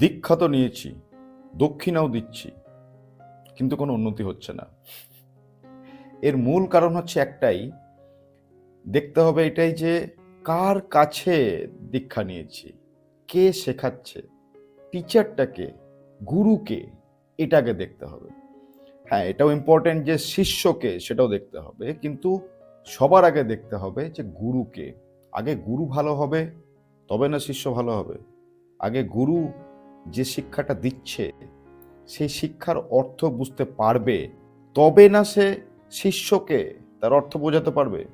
দীক্ষা তো নিয়েছি, দক্ষিণাও দিচ্ছি, কিন্তু কোনো উন্নতি হচ্ছে না। এর মূল কারণ হচ্ছে একটাই, দেখতে হবে এটাই যে কার কাছে দীক্ষা নিয়েছি, কে শেখাচ্ছে, টিচারটাকে, গুরুকে, এটাকে দেখতে হবে। হ্যাঁ এটাও ইম্পর্টেন্ট যে শিষ্যকে, সেটাও দেখতে হবে, কিন্তু সবার আগে দেখতে হবে যে গুরুকে। আগে গুরু ভালো হবে, তবে না শিষ্য ভালো হবে। আগে গুরু যে শিক্ষাটা দিচ্ছে, সেই শিক্ষার অর্থ বুঝতে পারবে, তবে না সে শিষ্যকে তার অর্থ বোঝাতে পারবে?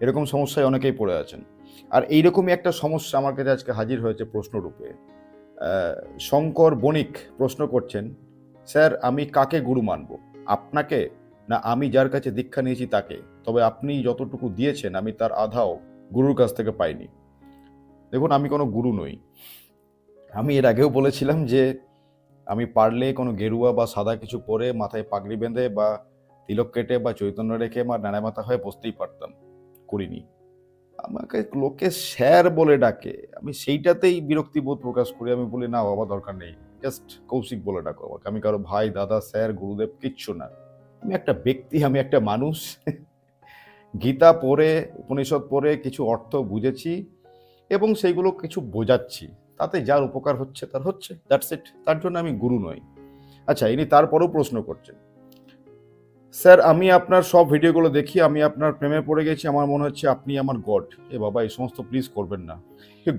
এরকম সমস্যায় অনেকেই পড়ে আছেন। আর এইরকমই একটা সমস্যা আমার কাছে আজকে হাজির হয়েছে প্রশ্নরূপে। শঙ্কর বণিক প্রশ্ন করছেন, স্যার, আমি কাকে গুরু মানব? আপনাকে? না, আমি যার কাছে দীক্ষা নিয়েছি তাকে। তবে আপনি যতটুকু দিয়েছেন, আমি তার আধাও গুরুর কাছ থেকে পাইনি। দেখুন, আমি কোনো গুরু নই। আমি এর আগেও বলেছিলাম যে আমি পারলে কোনো গেরুয়া বা সাদা কিছু পরে মাথায় পাগড়ি বেঁধে বা তিলক কেটে বা চৈতন্য রেখে বা নাড়া মাথা হয়ে বসতেই পারতাম, করিনি। আমাকে লোকে স্যার বলে ডাকে। আমি সেইটাতেই বিরক্তিবোধ প্রকাশ করি। আমি বলি, না, বাবা, দরকার নেই। জাস্ট কৌশিক বলে ডাকো আমাকে। আমি কারও ভাই, দাদা, স্যার, গুরুদেব, কিচ্ছু না। আমি একটা ব্যক্তি, আমি একটা মানুষ। গীতা পড়ে, উপনিষদ পড়ে কিছু অর্থ বুঝেছি এবং সেইগুলো কিছু বোঝাচ্ছি। তাতে যার উপকার হচ্ছে তার হচ্ছে দ্যাটস ইট তার জন্য আমি গুরু নই। আচ্ছা ইনি তারপরেও প্রশ্ন করছেন। স্যার, আমি আপনার সব ভিডিওগুলো দেখি, আমি আপনার প্রেমে পড়ে গেছি, আমার মনে হচ্ছে আপনি আমার গড। এ বাবা, এই সমস্ত প্লিজ করবেন না।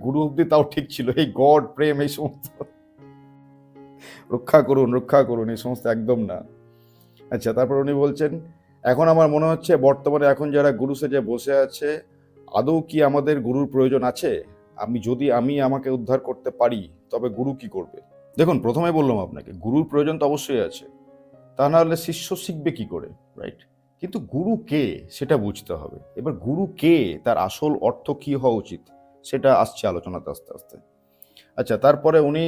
গুরু অব্দি তাও ঠিক ছিল, এই গড, প্রেম, এই সমস্ত। রক্ষা করুন রক্ষা করুন, এই সমস্ত একদম না। আচ্ছা তারপর উনি বলছেন, এখন আমার মনে হচ্ছে বর্তমানে এখন যারা গুরু সেজে বসে আছে, আদৌ কি আমাদের গুরুর প্রয়োজন আছে? আমি যদি আমি আমাকে উদ্ধার করতে পারি, তবে গুরু কি করবে? দেখুন, প্রথমে বললাম আপনাকে, গুরুর প্রয়োজন তো অবশ্যই আছে। তা না হলে শিষ্য শিখবে কি করে রাইট কিন্তু গুরু কে, সেটা বুঝতে হবে। এবার গুরু কে, তার আসল অর্থ কি হওয়া উচিত, সেটা আসছে আলোচনাতে আস্তে আস্তে। আচ্ছা তারপরে উনি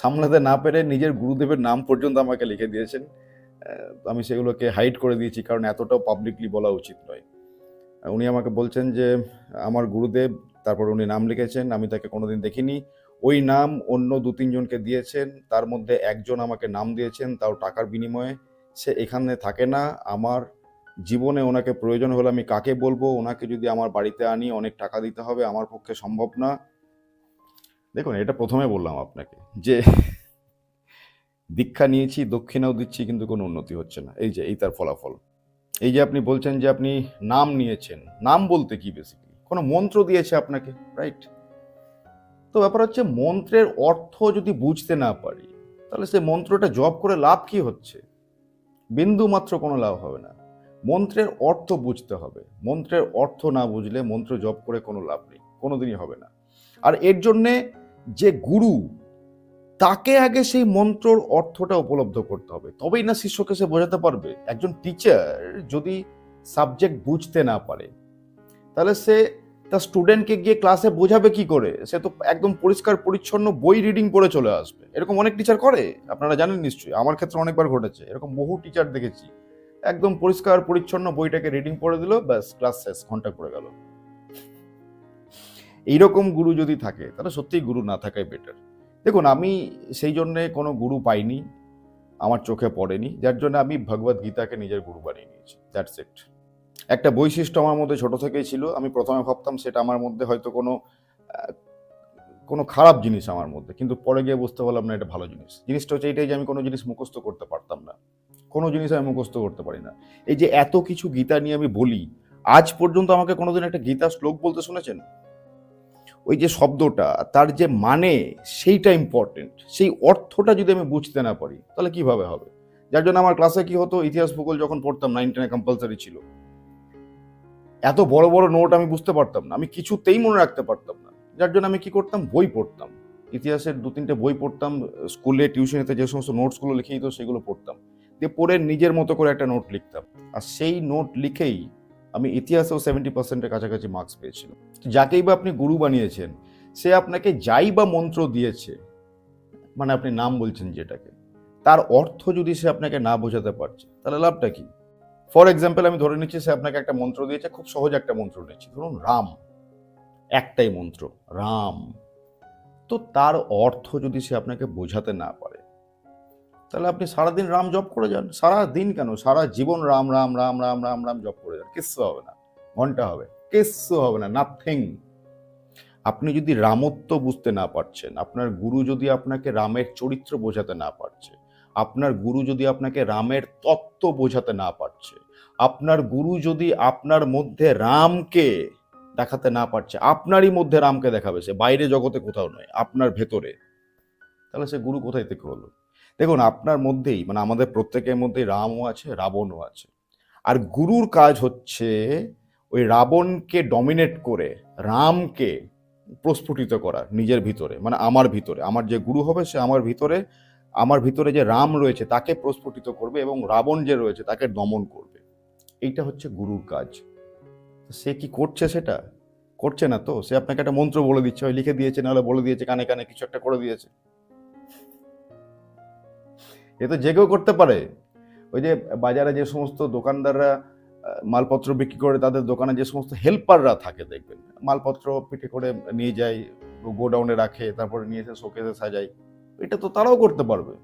সামলাতে না পেরে নিজের গুরুদেবের নাম পর্যন্ত আমাকে লিখে দিয়েছেন। আমি সেগুলোকে হাইড করে দিয়েছি, কারণ এতটাও পাবলিকলি বলা উচিত নয়। উনি আমাকে বলছেন যে, আমার গুরুদেব, তারপর উনি নাম লিখেছেন, আমি তাকে কোনোদিন দেখিনি। ওই নাম অন্য দু তিনজনকে দিয়েছেন, তার মধ্যে একজন আমাকে নাম দিয়েছেন, তাও টাকার বিনিময়ে। সে এখানে থাকে না। আমার জীবনে ওনাকে প্রয়োজন হলে আমি কাকে বলব? ওনাকে যদি আমার বাড়িতে আনি, অনেক টাকা দিতে হবে, আমার পক্ষে সম্ভব না। দেখুন, এটা প্রথমে বললাম আপনাকে যে, দীক্ষা নিয়েছি, দক্ষিণাও দিচ্ছি, কিন্তু কোনো উন্নতি হচ্ছে না। এই যে, এই তার ফলাফল। এই যে আপনি বলছেন যে আপনি নাম নিয়েছেন, নাম বলতে কি বেসিক্যালি কোনো মন্ত্র দিয়েছে আপনাকে? রাইট তো ব্যাপার হচ্ছে মন্ত্রের অর্থ যদি বুঝতে না পারি, তাহলে সে মন্ত্রটা জপ করে লাভ কি হচ্ছে? বিন্দু মাত্র কোনো লাভ হবে না। মন্ত্রের অর্থ বুঝতে হবে। মন্ত্রের অর্থ না বুঝলে মন্ত্র জপ করে কোনো লাভ নেই। কোনোদিনই হবে না। আর এর জন্যে যে গুরু তাকে আগে সেই মন্ত্রর অর্থটা উপলব্ধ করতে হবে। তবেই না শিষ্যকে সে বোঝাতে পারবে। একজন টিচার যদি সাবজেক্ট বুঝতে না পারে, তাহলে সে তার স্টুডেন্টকে গিয়ে ক্লাসে বোঝাবে কি করে? সে তো একদম পরিষ্কার, পরিচ্ছন্ন বই রিডিং করে চলে আসবে। এরকম অনেক টিচার করে, আপনারা জানেন নিশ্চয়ই। আমার ক্ষেত্রে অনেকবার ঘটেছে। এরকম বহু টিচার দেখেছি। একদম পরিষ্কার, পরিচ্ছন্ন বইটাকে রিডিং পড়ে দিল, ব্যাস ক্লাস শেষ, ঘণ্টা পড়ে গেল। এইরকম গুরু যদি থাকে, তাহলে সত্যিই গুরু না থাকাই বেটার দেখুন, আমি সেই জন্যে কোনো গুরু পাইনি, আমার চোখে পড়েনি, যার জন্য আমি ভগবত গীতাকে নিজের গুরু বানিয়ে নিয়েছি দ্যাটস ইট একটা বৈশিষ্ট্য আমার মধ্যে ছোট থেকেই ছিল, আমি প্রথমে ভাবতাম সেটা আমার মধ্যে হয়তো কোনো কোনো খারাপ জিনিস আমার মধ্যে, কিন্তু পরে গিয়ে বুঝতে পারলাম না এটা ভালো জিনিস। জিনিসটা হচ্ছে এটাই যে আমি কোনো জিনিস মুখস্থ করতে পারতাম না, কোনো জিনিস আমি মুখস্থ করতে পারি না। এই যে এত কিছু গীতা নিয়ে আমি বলি, আজ পর্যন্ত আমাকে কোনোদিন একটা গীতা শ্লোক বলতে শুনেছেন? ওই যে শব্দটা, তার যে মানে সেইটা ইম্পর্টেন্ট সেই অর্থটা যদি আমি বুঝতে না পারি, তাহলে কীভাবে হবে? যার জন্য আমার ক্লাসে কি হতো? ইতিহাস ভূগোল যখন পড়তাম নাইন টেনে কম্পালসারি ছিল। এত বড় বড় নোট আমি বুঝতে পারতাম না। আমি কিছুতেই মনে রাখতে পারতাম না। যার জন্য আমি কি করতাম? বই পড়তাম। ইতিহাসের দু, তিনটে বই পড়তাম, স্কুলে, টিউশনেতে যে সমস্ত নোটসগুলো লিখে দিত, সেগুলো পড়তাম। দিয়ে পড়ে নিজের মতো করে একটা নোট লিখতাম। আর সেই নোট লিখেই আমি ইতিহাসেও সেভেন্টি পার্সেন্টের কাছাকাছি মার্কস পেয়েছিলাম। যাকেই বা আপনি গুরু বানিয়েছেন, সে আপনাকে যাই বা মন্ত্র দিয়েছে মানে আপনি নাম বলছেন যেটাকে, তার অর্থ যদি সে আপনাকে না বোঝাতে পারছে, তাহলে লাভটা কি? ফর এক্সাম্পল আমি ধরে নিচ্ছি সে আপনাকে একটা মন্ত্র দিয়েছে, খুব সহজ একটা মন্ত্র নিচ্ছি ধরুন, রাম, একটাই মন্ত্র, রাম। তো তার অর্থ যদি সে আপনাকে বোঝাতে না পারে তাহলে আপনি সারাদিন রাম জপ করে যান। সারা দিন কেন? সারা জীবন রাম রাম রাম রাম রাম রাম জপ করে যান। কিচ্ছু হবে না। ঘণ্টা হবে। কিচ্ছু হবে না। নাথিং আপনি যদি রামত্ব বুঝতে না পারছেন, আপনার গুরু যদি আপনাকে রামের চরিত্র বোঝাতে না পারছে, আপনার গুরু যদি আপনাকে রামের তত্ত্ব বোঝাতে না পারছে, আপনার গুরু যদি আপনার মধ্যে রামকে দেখাতে না পারছে, আপনারই মধ্যে রামকে দেখাবে সে। বাইরে জগতে কোথাও নয়, আপনার ভেতরে। তাহলে সে গুরু কোথায় থেকে হলো? দেখুন, আপনার মধ্যেই মানে আমাদের প্রত্যেকের মধ্যেই রামও আছে, রাবণও আছে। আর গুরুর কাজ হচ্ছে ওই রাবণকে ডমিনেট করে, রামকে প্রস্ফুটিত করা নিজের ভিতরে মানে আমার ভিতরে। আমার যে গুরু হবে, সে আমার ভিতরে আমার ভিতরে যে রাম রয়েছে, তাকে প্রস্ফুটিত করবে এবং রাবণ যে রয়েছে, তাকে দমন করবে। এইটা হচ্ছে গুরুর কাজ। সে কি করছে সেটা? করছে না তো? সে আপনাকে একটা মন্ত্র বলে দিচ্ছে লিখে দিয়েছে, নাহলে বলে দিয়েছে, কানে কানে কিছু একটা করে দিয়েছে। এ তো যে কেউ করতে পারে। ওই যে বাজারে যে সমস্ত দোকানদাররা মালপত্র বিক্রি করে তাদের দোকানে যে সমস্ত হেল্পাররা থাকে দেখবেন। মালপত্র পিঠে করে নিয়ে যায়, গোডাউনে রাখে, তারপরে নিয়ে এসে শোকেসে সাজায়। এটা তো তারাও করতে পারবে।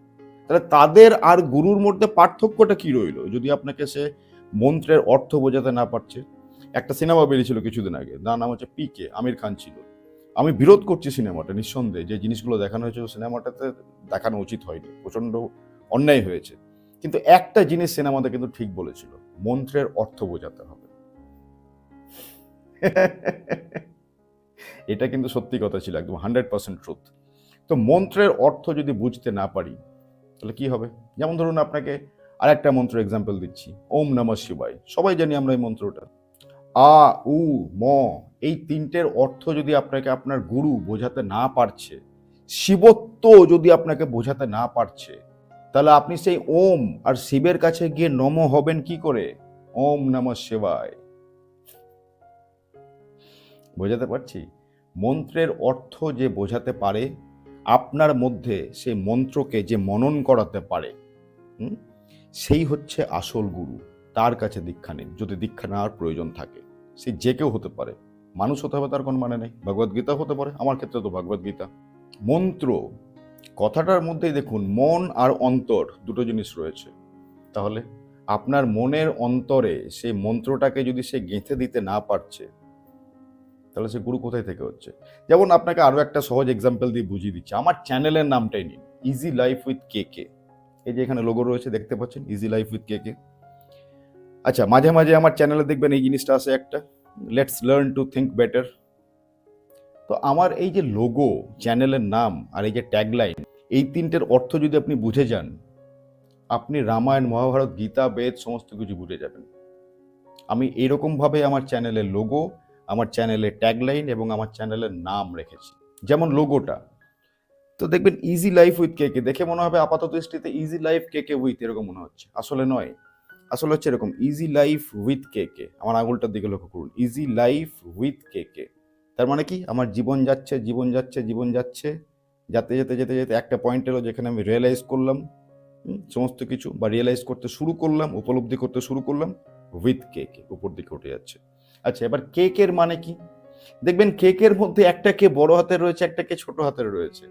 তাহলে তাদের আর গুরুর মধ্যে পার্থক্যটা কি রইল? যদি আপনাকে সে মন্ত্রের অর্থ বোঝাতে না পারছে। একটা সিনেমা বেরিয়েছিল কিছুদিন আগে, তার নাম হচ্ছে পিকে আমির খান ছিল। আমি বিরোধ করছি সিনেমাটা, নিঃসন্দেহে। যে জিনিসগুলো দেখানো হয়েছে সিনেমাটাতে দেখানো উচিত হয়নি। প্রচণ্ড অন্যায় হয়েছে। কিন্তু একটা জিনিস সিনেমাতে কিন্তু ঠিক বলেছিল, মন্ত্রের অর্থ বোঝাতে হবে। এটা কিন্তু সত্যি কথা ছিল, একদম হান্ড্রেড পার্সেন্ট ট্রুথ তো মন্ত্রের অর্থ যদি বুঝতে না পারি, তাহলে কি হবে? যেমন ধরুন আপনাকে আর একটা মন্ত্র এক্সাম্পল দিচ্ছি, ওম নমঃ শিবায়। সবাই জানি আমরা এই মন্ত্রটা। আ, উ, ম, এই তিনটের অর্থ যদি আপনাকে আপনার গুরু বোঝাতে না পারছে, শিবত্ব যদি আপনাকে বোঝাতে না পারছে তাহলে আপনি সেই ওম আর শিবের কাছে গিয়ে নম হবেন কি করে? ওম নম শিবায়। বোঝাতে পারছি? মন্ত্রের অর্থ যে বোঝাতে পারে, আপনার মধ্যে সেই মন্ত্রকে যে মনন করাতে পারে সেই হচ্ছে আসল গুরু। তার কাছে দীক্ষা নিন। যদি দীক্ষা নেওয়ার প্রয়োজন থাকে, সে যে কেউ হতে পারে। মানুষ হতে হবে তার কোনো মানে নেই। ভগবদ্গীতা হতে পারে। আমার ক্ষেত্রে তো ভগবদ্গীতা। মন্ত্র কথাটার মধ্যেই দেখুন, মন আর অন্তর দুটো জিনিস রয়েছে। তাহলে আপনার মনের অন্তরে সেই মন্ত্রটাকে যদি সে গেঁথে দিতে না পারছে, তাহলে সে গুরু কোথায় থেকে হচ্ছে? যেমন আপনাকে আরও একটা সহজ এক্সাম্পল দিয়ে বুঝিয়ে দিচ্ছি। আমার চ্যানেলের নামটাই নিন easy life with K K এই যে এখানে লোগো রয়েছে, দেখতে পাচ্ছেন? Easy life with K K আচ্ছা মাঝে মাঝে আমার চ্যানেলে দেখবেন এই জিনিসটা আছে একটা। Let's learn to think better তো আমার এই যে লোগো চ্যানেলের নাম আর এই যে ট্যাগলাইন এই তিনটের অর্থ যদি আপনি বুঝে যান, আপনি রামায়ণ, মহাভারত, গীতা, বেদ সমস্ত কিছু বুঝে যাবেন। আমি এরকমভাবে আমার চ্যানেলের লোগো আমার চ্যানেলের ট্যাগলাইন এবং আমার চ্যানেলের নাম রেখেছি। যেমন লোগোটা তো দেখবেন easy life with K K দেখে মনে হবে আপাতত দৃষ্টিতে easy life K K with এরকম মনে হচ্ছে। আসলে নয়। আসলে হচ্ছে এরকম easy life with K K আমার আঙুলটার দিকে লক্ষ্য করুন। Easy life with K K তার মানে কি? আমার জীবন যাচ্ছে জীবন যাচ্ছে জীবন যাচ্ছে। যেতে যেতে যেতে যেতে একটা পয়েন্ট এলো যেখানে আমি রিয়েলাইজ করলাম। সমস্ত কিছু বা রিয়েলাইজ করতে শুরু করলাম, উপলব্ধি করতে শুরু করলাম উইথ কেক উপর দিকে উঠে যাচ্ছে। আচ্ছা এবার কেকের মানে কি? দেখবেন কেকের মধ্যে একটা কে বড় হাতের রয়েছে, একটা কে ছোট হাতের রয়েছে।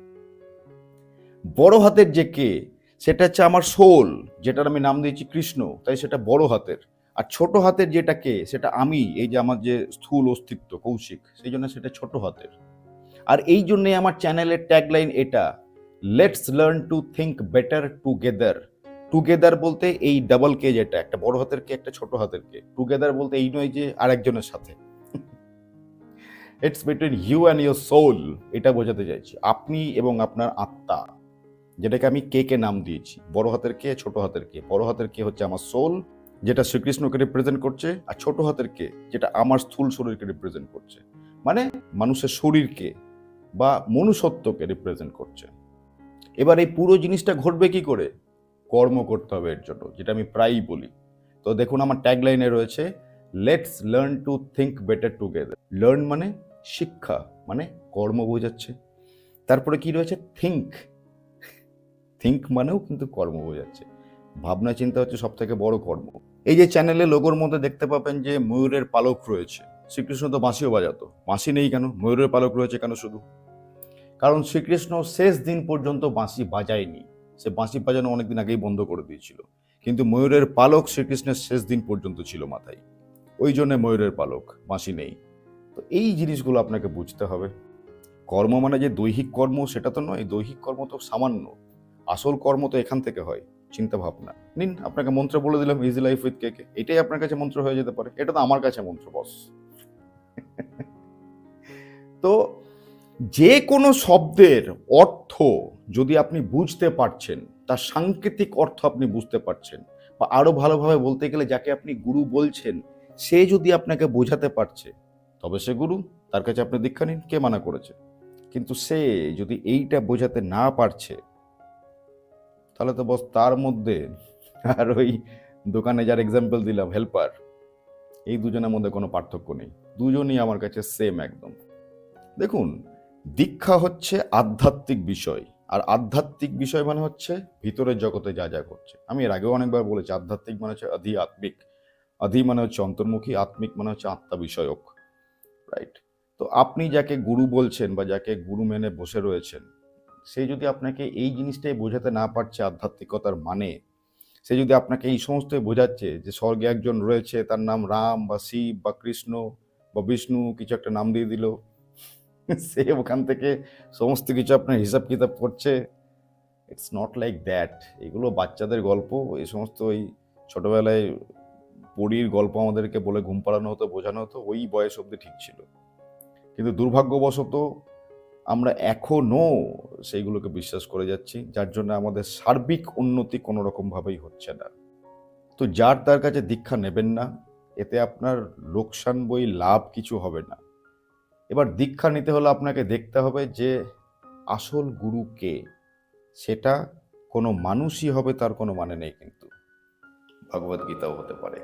বড় হাতের যে কে, সেটা হচ্ছে আমার সোল যেটার আমি নাম দিয়েছি কৃষ্ণ, তাই সেটা বড় হাতের। আর ছোট হাতের যেটা কে, সেটা আমি, এই যে আমার যে স্থূল অস্তিত্ব, কৌশিক, সেই জন্য সেটা ছোট হাতের। আর এই জন্যে আমার চ্যানেলের ট্যাগলাইন এটা let's learn to think better together together বলতে এই ডাবল কে যেটা, একটা বড় হাতের কে, একটা ছোট হাতের কে। টুগেদার বলতে এই নয় যে আরেকজনের সাথে। It's between you and your soul এটা বোঝাতে চাইছি। আপনি এবং আপনার আত্মা, যেটাকে আমি কে কে নাম দিয়েছি। বড় হাতের কে, ছোট হাতের কে। বড় হাতের কে হচ্ছে আমার সোল যেটা শ্রীকৃষ্ণকে রিপ্রেজেন্ট করছে আর ছোট হাতের কে, যেটা আমার স্থূল শরীরকে রিপ্রেজেন্ট করছে। মানে মানুষের শরীরকে বা মনুষ্যত্বকে রিপ্রেজেন্ট করছে। এবার এই পুরো জিনিসটা ঘটবে কি করে? কর্ম করতে হবে এর জন্য, যেটা আমি প্রায়ই বলি। তো দেখুন আমার ট্যাগলাইনে রয়েছে let's learn to think better together learn মানে শিক্ষা মানে কর্ম বোঝাচ্ছে। তারপরে কি রয়েছে? থিঙ্ক থিঙ্ক মানেও কিন্তু কর্ম বোঝাচ্ছে। ভাবনা চিন্তা হচ্ছে সব থেকে বড় কর্ম। এই যে চ্যানেলে লোগোর মধ্যে দেখতে পাবেন যে ময়ূরের পালক রয়েছে। শ্রীকৃষ্ণ তো বাঁশিও বাজাতো। বাঁশি নেই কেন? ময়ূরের পালক রয়েছে কেন শুধু? কারণ শ্রীকৃষ্ণ শেষ দিন পর্যন্ত বাঁশি বাজায়নি। সে বাঁশি বাজানো অনেকদিন আগেই বন্ধ করে দিয়েছিল। কিন্তু ময়ূরের পালক শ্রীকৃষ্ণের শেষ দিন পর্যন্ত ছিল মাথায়। ওই জন্য ময়ূরের পালক, বাঁশি নেই। তো এই জিনিসগুলো আপনাকে বুঝতে হবে। কর্ম মানে যে দৈহিক কর্ম, সেটা তো নয়। দৈহিক কর্ম তো সামান্য। আসল কর্ম তো এখান থেকে হয়। চিন্তা ভাবনা নিন, আপনাকে মন্ত্র বলে দিলাম ইজি লাইফ উইথ কে এটাই আপনার কাছে মন্ত্র হয়ে যেতে পারে। এটা তো আমার কাছে মন্ত্র বস তো যে কোনো শব্দের অর্থ যদি আপনি বুঝতে পারছেন, তার সাংকেতিক অর্থ আপনি বুঝতে পারছেন, বা আরও ভালোভাবে বলতে গেলে যাকে আপনি গুরু বলছেন, সে যদি আপনাকে বোঝাতে পারছে, তবে সে গুরু, তার কাছে আপনি দীক্ষা নিন, কে মানা করেছে? কিন্তু সে যদি এইটা বোঝাতে না পারছে তাহলে তো বস তার মধ্যে আর ওই দোকানে যার এক্সাম্পল দিলাম হেল্পার এই দুজনের মধ্যে কোনো পার্থক্য নেই। দুজনই আমার কাছে সেম একদম। দেখুন, দীক্ষা হচ্ছে আধ্যাত্মিক বিষয়, আর আধ্যাত্মিক বিষয় মানে হচ্ছে ভিতরের জগতে যা যা করছে আমি এর আগেও অনেকবার বলেছি, আধ্যাত্মিক মানে হচ্ছে অধি আত্মিক। অধি মানে হচ্ছে অন্তর্মুখী, আত্মিক মানে হচ্ছে আত্মা বিষয়ক রাইট তো আপনি যাকে গুরু বলছেন বা যাকে গুরু মেনে বসে রয়েছেন সে যদি আপনাকে এই জিনিসটাই বোঝাতে না পারছে আধ্যাত্মিকতার মানে সে যদি আপনাকে এই সমস্তই বোঝাচ্ছে যে স্বর্গে একজন রয়েছে, তার নাম রাম বা শিব বা কৃষ্ণ বা বিষ্ণু, কিছু একটা নাম দিয়ে দিল, সে ওখান থেকে সমস্ত কিছু আপনার হিসাব কিতাব করছে। ইটস নট লাইক দ্যাট এগুলো বাচ্চাদের গল্প এই সমস্ত ওই ছোটোবেলায় পরীর গল্প আমাদেরকে বলে ঘুম পাড়ানো হতো, বোঝানো হতো, ওই বয়স অবধি ঠিক ছিল। কিন্তু দুর্ভাগ্যবশত আমরা এখনও সেইগুলোকে বিশ্বাস করে যাচ্ছি, যার জন্য আমাদের সার্বিক উন্নতি কোনো রকমভাবেই হচ্ছে না। তো যার তার কাছে দীক্ষা নেবেন না, এতে আপনার লোকসান বই লাভ কিছু হবে না। এবার দীক্ষা নিতে হলে আপনাকে দেখতে হবে যে আসল গুরু কে, সেটা কোনো মানুষই হবে তার কোনো মানে নেই কিন্তু। ভগবদ্গীতাও হতে পারে।